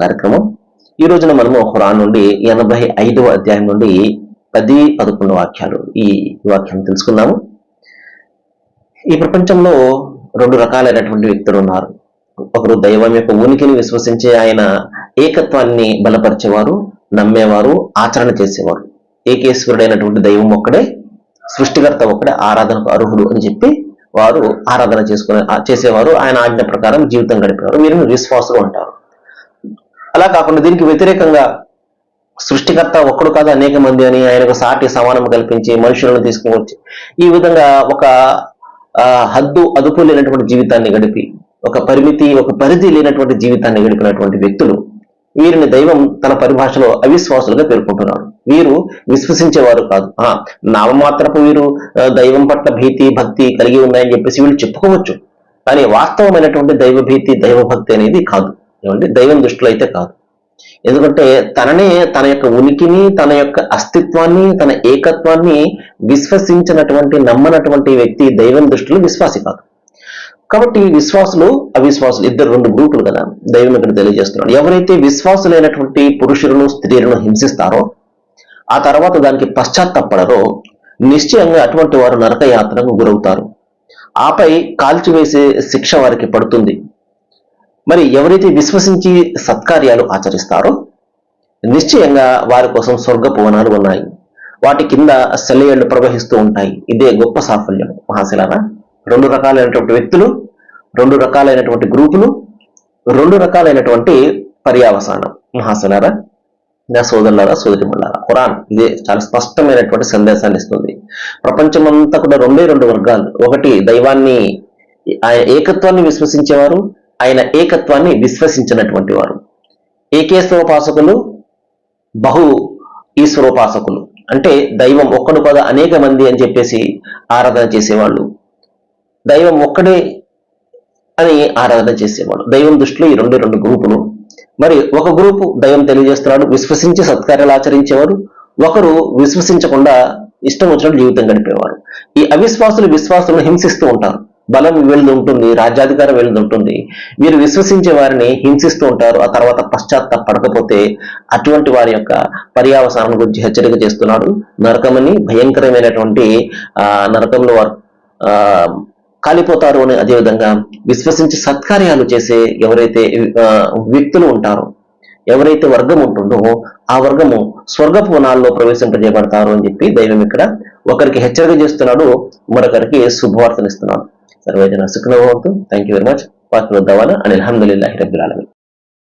కార్యక్రమం. ఈ రోజున మనము ఖురాన్ నుండి ఎనభై ఐదవ అధ్యాయం నుండి పది పదకొండు వాక్యాలు ఈ వాక్యం తెలుసుకుందాము ఈ ప్రపంచంలో రెండు రకాలైనటువంటి వ్యక్తులు ఉన్నారు. ఒకరు దైవం యొక్క ఉనికిని విశ్వసించే ఆయన ఏకత్వాన్ని బలపరిచేవారు నమ్మేవారు ఆచరణ చేసేవారు. ఏకేశ్వరుడైనటువంటి దైవం ఒక్కడే సృష్టికర్త ఒక్కడే ఆరాధనకు అర్హుడు అని చెప్పి వారు ఆరాధన చేసుకునే చేసేవారు. ఆయన ఆజ్ఞ ప్రకారం జీవితం గడిపేవారు. వీరిని విశ్వాసులు అంటారు. అలా కాకుండా దీనికి వ్యతిరేకంగా సృష్టికర్త ఒక్కడు కాదు అనేక మంది అని ఆయనకు సాటి సమానం కల్పించి మనుషులను తీసుకుని ఈ విధంగా ఒక ఆ, హద్దు అదుపు లేనటువంటి జీవితాన్ని గడిపి ఒక పరిమితి ఒక పరిధి లేనటువంటి జీవితాన్ని గడిపినటువంటి వ్యక్తులు వీరిని దైవం తన పరిభాషలో అవిశ్వాసులుగా పేర్కొంటున్నాడు. వీరు విశ్వసించేవారు కాదు. ఆ నామమాత్రపు వీరు దైవం పట్ల భీతి భక్తి కలిగి ఉన్నాయని చెప్పేసి వీళ్ళు చెప్పుకోవచ్చు. కానీ వాస్తవమైనటువంటి దైవభీతి దైవభక్తి అనేది కాదు. ఏమంటే దైవం దృష్టిలో అయితే కాదు. ఎందుకంటే తననే తన యొక్క ఉనికిని తన యొక్క అస్తిత్వాన్ని తన ఏకత్వాన్ని విశ్వసించినటువంటి నమ్మనటువంటి వ్యక్తి దైవం దృష్టిలో విశ్వాసి కాదు. కాబట్టి విశ్వాసులు అవిశ్వాసులు ఇద్దరు రెండు గ్రూపులు కదా. దైవం ఇక్కడ తెలియజేస్తున్నాడు. ఎవరైతే విశ్వాసులైనటువంటి పురుషులను స్త్రీలను హింసిస్తారో ఆ తర్వాత దానికి పశ్చాత్తాపడరో నిశ్చయంగా అటువంటి వారు నరక యాత్రకు గురవుతారు. ఆపై కాల్చివేసే శిక్ష వారికి పడుతుంది. మరి ఎవరైతే విశ్వసించి సత్కార్యాలు ఆచరిస్తారో నిశ్చయంగా వారి కోసం స్వర్గ వనాలు ఉన్నాయి. వాటి కింద సెలయేళ్ళు ప్రవహిస్తూ ఉంటాయి. ఇదే గొప్ప సాఫల్యం. మహాశిలారా రెండు రకాలైనటువంటి వ్యక్తులు రెండు రకాలైనటువంటి గ్రూపులు రెండు రకాలైనటువంటి పర్యావసానం. మహాశిలారా నా సోదరులారా సోదరిమల్లారా ఖురాన్ ఇదే చాలా స్పష్టమైనటువంటి సందేశాన్ని ఇస్తుంది. ప్రపంచమంతా కూడా రెండే రెండు వర్గాలు. ఒకటి దైవాన్ని ఏకత్వాన్ని విశ్వసించేవారు ఆయన ఏకత్వాన్ని విశ్వసించినటువంటి వారు. ఏకేశ్వరోపాసకులు బహు ఈశ్వరోపాసకులు. అంటే దైవం ఒక్కడు కదా అనేక మంది అని చెప్పేసి ఆరాధన చేసేవాళ్ళు. దైవం ఒక్కడే అని ఆరాధన చేసేవాడు. దైవం దృష్టిలో ఈ రెండు రెండు గ్రూపులు. మరి ఒక గ్రూపు దైవం తెలియజేస్తున్నాడు విశ్వసించి సత్కార్యాలు ఆచరించేవారు ఒకరు విశ్వసించకుండా ఇష్టం వచ్చినట్టు జీవితం గడిపేవారు. ఈ అవిశ్వాసులు విశ్వాసులను హింసిస్తూ ఉంటారు. బలం వీళ్ళది ఉంటుంది రాజ్యాధికారం వీళ్ళది ఉంటుంది వీరు విశ్వసించే వారిని హింసిస్తూ ఉంటారు ఆ తర్వాత పశ్చాత్తాపడకపోతే అటువంటి వారి యొక్క పర్యావసానం గురించి హెచ్చరిక చేస్తున్నాడు. నరకమని భయంకరమైనటువంటి ఆ నరకంలో వారు ఆ కాలిపోతారు అని అదేవిధంగా విశ్వసించి సత్కార్యాలు చేసే ఎవరైతే వ్యక్తులు ఉంటారో ఎవరైతే వర్గం ఉంటుందో ఆ వర్గము స్వర్గపు వనాల్లో ప్రవేశింపజేయబడతారు అని చెప్పి దైవం ఇక్కడ ఒకరికి హెచ్చరిక చేస్తున్నాడు మరొకరికి శుభవార్తనిస్తున్నాడు సర్వేజన సుఖనవంతు థ్యాంక్ యూ వెరీ మచ్ పాత్ర వద్దావాలా అని అలహమ్దుల్లాహి రబ్బుల్ ఆలమీన్.